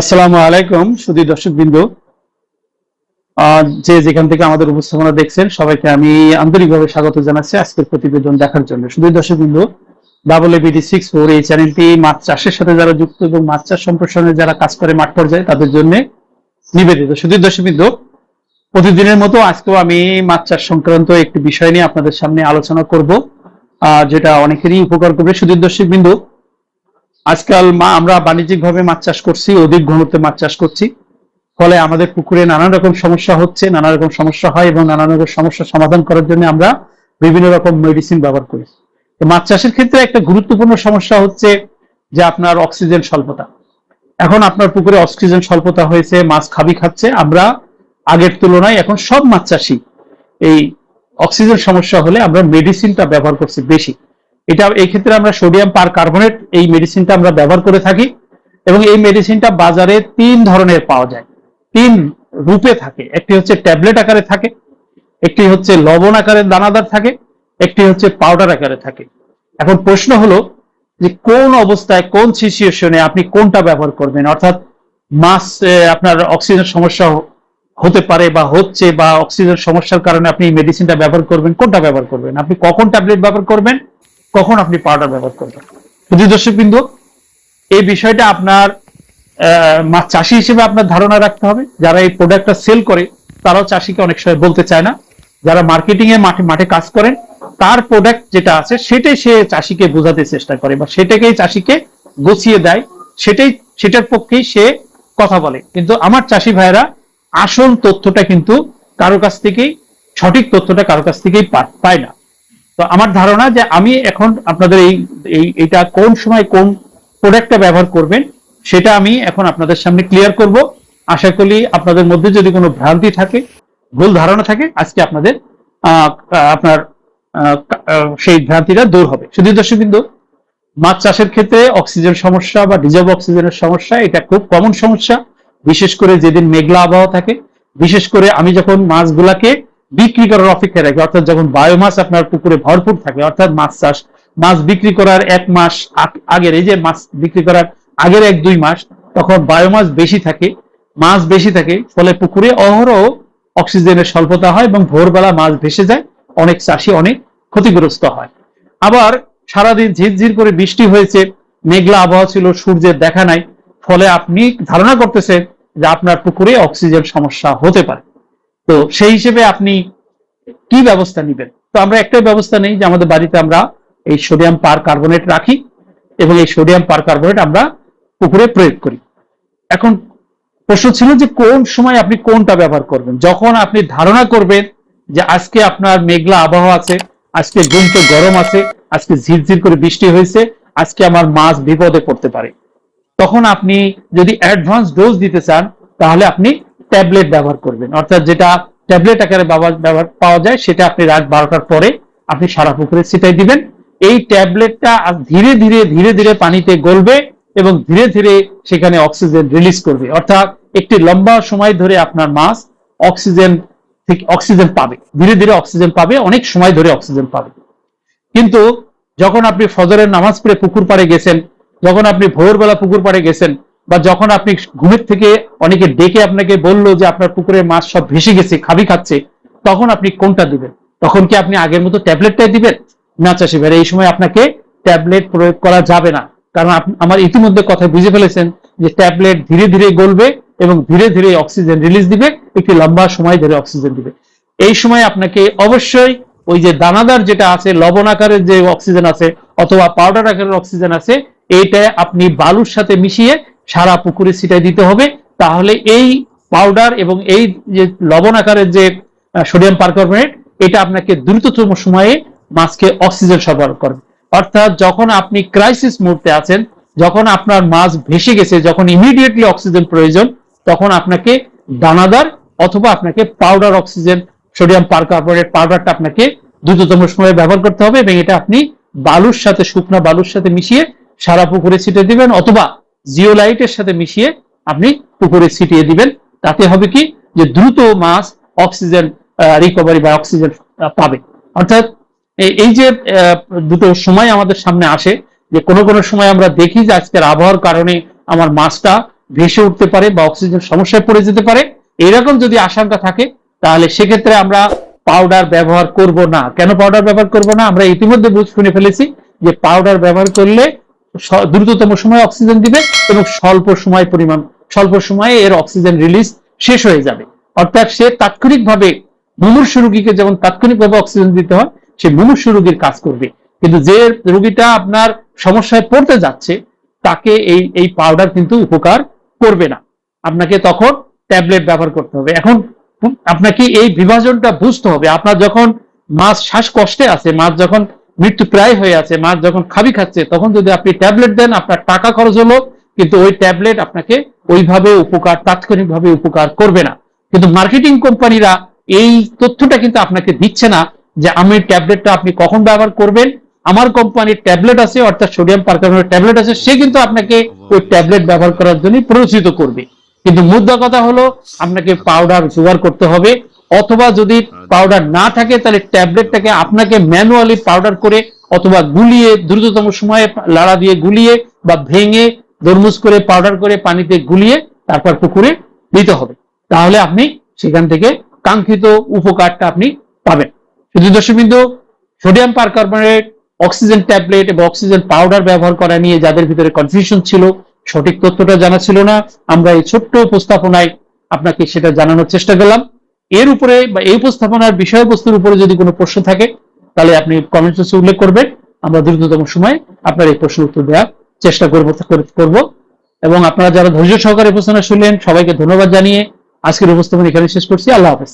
আসসালামু আলাইকুম সুদী দর্শক বিন্দু যে যেখান থেকে আমাদের উপস্থাপনা দেখছেন, সবাইকে আমি আন্তরিকভাবে স্বাগত জানাচ্ছি আজকের প্রতিবেদন দেখার জন্য। সুদী দর্শক বিন্দু ডাবল এবিডি সিক্স ফোর এই চ্যানেলটি মাছ চাষের সাথে যারা যুক্ত এবং মাছ চাষ সম্প্রসারণে যারা কাজ করে মাঠ পর্যায়ে, তাদের জন্য নিবেদিত। সুদী দর্শক বিন্দু প্রতিদিনের মতো আজকেও আমি মাছ চাষ সংক্রান্ত একটি বিষয় নিয়ে আপনাদের সামনে আলোচনা করব যেটা অনেকেরই উপকার করবে। সুদীর দর্শক বিন্দু আজকাল মা, আমরা বাণিজ্যিক ভাবে মাছ চাষ করছি, অধিক ঘনত্বে মাছ চাষ করছি। ফলে আমাদের পুকুরে নানান রকম সমস্যা হচ্ছে নানা রকম সমস্যা হয় এবং নানান রকম সমস্যার সমাধান করার জন্য আমরা বিভিন্ন রকম মেডিসিন ব্যবহার করি। তো মাছ চাষের ক্ষেত্রে একটা গুরুত্বপূর্ণ সমস্যা হচ্ছে যে আপনার অক্সিজেন স্বল্পতা। এখন আপনার পুকুরে অক্সিজেন স্বল্পতা হয়েছে, মাছ খাবি খাচ্ছে, আমরা আগের তুলনায় এখন সব মাছ চাষি এই অক্সিজেন সমস্যা হলে আমরা মেডিসিনটা ব্যবহার করছি বেশি। এটা এই ক্ষেত্রে আমরা সোডিয়াম পার কার্বনেট এই মেডিসিনটা আমরা ব্যবহার করে থাকি এবং এই মেডিসিনটা বাজারে তিন ধরনের পাওয়া যায়। তিন রূপে থাকে। একটি হচ্ছে ট্যাবলেট আকারে থাকে, একটি হচ্ছে লবণ আকারে দানাদার থাকে, একটি হচ্ছে পাউডার আকারে থাকে। এখন প্রশ্ন হলো যে কোন অবস্থায়, কোন সিচুয়েশনে আপনি কোনটা ব্যবহার করবেন? অর্থাৎ মাস আপনার অক্সিজেন সমস্যা হতে পারে বা হচ্ছে বা অক্সিজেন সমস্যার কারণে আপনি মেডিসিনটা ব্যবহার করবেন, কোনটা ব্যবহার করবেন? আপনি কখন ট্যাবলেট ব্যবহার করবেন? কখন আপনি পাউডার ব্যবহার করবেন? শুধু দর্শক বিন্দু এই বিষয়টা আপনার চাষি হিসেবে আপনার ধারণা রাখতে হবে। যারা এই প্রোডাক্টটা সেল করে, তারাও চাষিকে অনেক সময় বলতে চায় না। যারা মার্কেটিং এ মাঠে মাঠে কাজ করেন, তার প্রোডাক্ট যেটা আছে, সেটাই সে চাষিকে বোঝাতে চেষ্টা করে বা সেটাকেই চাষিকে গুছিয়ে দেয়। সেটাই, সেটার পক্ষেই সে কথা বলে। কিন্তু আমার চাষি ভাইয়েরা, আসল তথ্যটা কিন্তু কারও কাছ থেকেই, সঠিক তথ্যটা কারও কাছ থেকেই পায় না। তো আমার ধারণা যে আমি এখন আপনাদের এই, এই- এটা কোন সময় কোন প্রোডাক্টটা ব্যবহার করবেন, সেটা আমি এখন আপনাদের সামনে ক্লিয়ার করব। আশা করি আপনাদের মধ্যে যদি কোনো ভ্রান্তি থাকে, ভুল ধারণা থাকে, আজকে আপনাদের আপনার সেই ভ্রান্তিটা দূর হবে। শুধু দর্শকবিন্দু, মাছ চাষের ক্ষেত্রে অক্সিজেন সমস্যা বা রিজার্ভ অক্সিজেনের সমস্যা, এটা খুব কমন সমস্যা। বিশেষ করে যেদিন মেঘলা আবহাওয়া থাকে, বিশেষ করে আমি যখন মাছগুলাকে বিক্রি করার অপেক্ষায় রাখি। অর্থাৎ যখন বায়োমাস আপনার পুকুরে ভরপুর থাকে, অর্থাৎ মাছ চাষ, মাছ বিক্রি করার এক মাস আগের, এই যে মাছ বিক্রি করার আগের এক দুই মাস, তখন বায়োমাস বেশি থাকে, মাছ বেশি থাকে, ফলে পুকুরে অহরহ অক্সিজেনের স্বল্পতা হয় এবং ভোরবেলা মাছ ভেসে যায়, অনেক চাষি অনেক ক্ষতিগ্রস্ত হয়। আবার সারাদিন ঝিরঝির করে বৃষ্টি হয়েছে, মেঘলা আবহাওয়া ছিল, সূর্যের দেখা নাই, ফলে আপনি ধারণা করতেছেন যে আপনার পুকুরে অক্সিজেন সমস্যা হতে পারে। তো সেই হিসেবে আপনি কি ব্যবস্থা নেবেন? তো আমরা একটাই ব্যবস্থা নেই যে আমাদের বাড়িতে আমরা এই সোডিয়াম পার কার্বনেট রাখি এবং এই সোডিয়াম পার কার্বনেট আমরা পুকুরে প্রয়োগ করি। এখন প্রশ্ন ছিল যে কোন সময় আপনি কোনটা ব্যবহার করবেন? যখন আপনি ধারণা করবেন যে আজকে আপনার মেঘলা আবহাওয়া আছে, আজকে গুমত গরম আছে, আজকে ঝিরঝির করে বৃষ্টি হয়েছে, আজকে আমার মাছ বিপদে পড়তে পারে। তখন আপনি যদি অ্যাডভান্স ডোজ দিতে চান, তাহলে আপনি ট্যাবলেট ব্যবহার করবেন। অর্থাৎ যেটা ট্যাবলেট আকারে ব্যবহার- পাওয়া যায়, সেটা আপনি রাত বারোটার পরে আপনি সারা পুকুরে ছিটাই দিবেন। এই ট্যাবলেটটা ধীরে ধীরে ধীরে ধীরে পানিতে গলবে এবং ধীরে ধীরে সেখানে অক্সিজেন রিলিজ করবে। অর্থাৎ একটি লম্বা সময় ধরে আপনার মাছ অক্সিজেন থেকে অক্সিজেন পাবে। ধীরে ধীরে অক্সিজেন পাবে, অনেক সময় ধরে অক্সিজেন পাবে। কিন্তু যখন আপনি ফজরের নামাজ পড়ে পুকুর পাড়ে গেছেন, যখন আপনি ভোরবেলা পুকুর পাড়ে গেছেন বা যখন আপনি ঘুমের থেকে অনেকে ডেকে আপনাকে বলল যে আপনার পুকুরে মাছ সব ভেসে গেছে, খাবি খাচ্ছে, তখন আপনি কোনটা দিবেন? তখন কি আপনি আগের মতো ট্যাবলেটটাই দিবেন? না চাষি ভাই, এই সময় আপনাকে ট্যাবলেট প্রয়োগ করা যাবে না। কারণ আমার ইতিমধ্যে কথা বুঝে ফেলেছেন যে ট্যাবলেট ধীরে ধীরে গলবে এবং ধীরে ধীরে অক্সিজেন রিলিজ দিবে, একটি লম্বা সময় ধরে অক্সিজেন দিবে। এই সময় আপনাকে অবশ্যই ওই যে দানাদার যেটা আছে, লবণ আকারের যে অক্সিজেন আছে অথবা পাউডার আকারের অক্সিজেন আছে, এইটা আপনি বালুর সাথে মিশিয়ে সারা পুকুরে ছিটাই দিতে হবে। তাহলে এই পাউডার এবং এই যে লবণ আকারের যে সোডিয়াম পারকার্বনেট এটা আপনাকে দ্রুততম সময়ে মাছকে অক্সিজেন সরবরাহ করবে। অর্থাৎ যখন আপনি ক্রাইসিস মুহূর্তে আছেন, যখন আপনার মাছ ভেসে গেছে, যখন ইমিডিয়েটলি অক্সিজেন প্রয়োজন, তখন আপনাকে দানাদার অথবা আপনাকে পাউডার অক্সিজেন সোডিয়াম পারকার্বনেট পাউডারটা আপনাকে দ্রুততম সময়ে ব্যবহার করতে হবে এবং এটা আপনি বালুর সাথে, শুকনা বালুর সাথে মিশিয়ে সারা পুকুরে ছিটে দিবেন অথবা জিওলাইটের সাথে মিশিয়ে আপনি পুকুরে ছিটিয়ে দিবেন। তাতে হবে কি? যে দ্রুত মাছ অক্সিজেন রিকভারি বা অক্সিজেন পাবে। অর্থাৎ এই- যে দুটো সময় আমাদের সামনে আসে, যে কোনো কোনো সময় আমরা দেখি যে আজকের আবহাওয়ার কারণে আমার মাছটা ভেসে উঠতে পারে বা অক্সিজেন সমস্যায় পড়ে যেতে পারে। এরকম যদি আশঙ্কা থাকে, তাহলে সেক্ষেত্রে আমরা পাউডার ব্যবহার করব না। কেন পাউডার ব্যবহার করব না? আমরা ইতিমধ্যে বুঝ, শুনে ফেলেছি যে পাউডার ব্যবহার করলে দ্রুততম সময়ে অক্সিজেন দিবে এবং স্বল্প সময় পরিমাণ, স্বল্প সময়ে এর অক্সিজেন রিলিজ শেষ হয়ে যাবে। অর্থাৎ সে তাৎক্ষণিকভাবে মুমূর্ষ রোগীকে যেমন তাৎক্ষণিকভাবে অক্সিজেন দিতে হয়, সে মুমূর্ষ রোগীর কাজ করবে। কিন্তু যে রোগীটা আপনার সমস্যায় পড়তে যাচ্ছে, তাকে এই এই পাউডার কিন্তু উপকার করবে না। আপনাকে তখন ট্যাবলেট ব্যবহার করতে হবে। এখন আপনাকে এই বিভাজনটা বুঝতে হবে। আপনার যখন মাছ শ্বাসকষ্টে আছে, মাছ যখন মৃত্যু প্রায় হয়ে আছে মাছ যখন খাবি খাচ্ছে, তখন যদি আপনি ট্যাবলেট দেন, আপনার টাকা খরচ হলো, কিন্তু ওই ট্যাবলেট আপনাকে ওইভাবে উপকার, তাৎক্ষণিকভাবে উপকার করবে না। কিন্তু মার্কেটিং কোম্পানিরা এই তথ্যটা কিন্তু আপনাকে দিচ্ছে না যে আমি ট্যাবলেটটা আপনি কখন ব্যবহার করবেন। আমার কোম্পানির ট্যাবলেট আছে, অর্থাৎ সোডিয়াম পারকার্বনেট ট্যাবলেট আছে, সে কিন্তু আপনাকে ওই ট্যাবলেট ব্যবহার করার জন্য প্ররোচিত করবে। কিন্তু মুদ্রা কথা হলো, আপনাকে পাউডার জোগাড় করতে হবে অথবা যদি পাউডার না থাকে, তাহলে ট্যাবলেটটাকে আপনাকে ম্যানুয়ালি পাউডার করে অথবা গুলিয়ে দ্রুততম সময়ে লাড়া দিয়ে গুলিয়ে বা ভেঙে তরমুজ করে পাউডার করে পানিতে গুলিয়ে তারপর পুকুরে দিতে হবে। তাহলে আপনি সেখান থেকে কাঙ্ক্ষিত উপকারটা আপনি পাবেন। শুধু দর্শকবিন্দু সোডিয়াম পারকার্বনেট অক্সিজেন ট্যাবলেট এবং অক্সিজেন পাউডার ব্যবহার করা নিয়ে যাদের ভিতরে কনফিউশন ছিল, সঠিক তথ্যটা জানা ছিল না, আমরা এই ছোট্ট উপস্থাপনায় আপনাকে সেটা জানানোর চেষ্টা করলাম। এর উপরে বা এই উপস্থাপনার বিষয়বস্তুর উপরে যদি কোনো প্রশ্ন থাকে, তাহলে আপনি কমেন্ট বক্সে উল্লেখ করবেন। আমরা দ্রুততম সময়ে আপনার এই প্রশ্নের উত্তর দেওয়ার চেষ্টা করব করব। এবং আপনারা যারা ধৈর্য সহকারে উপস্থাপনা শুনলেন, সবাইকে ধন্যবাদ জানিয়ে আজকের উপস্থাপনা এখানে শেষ করছি। আল্লাহ হাফেজ।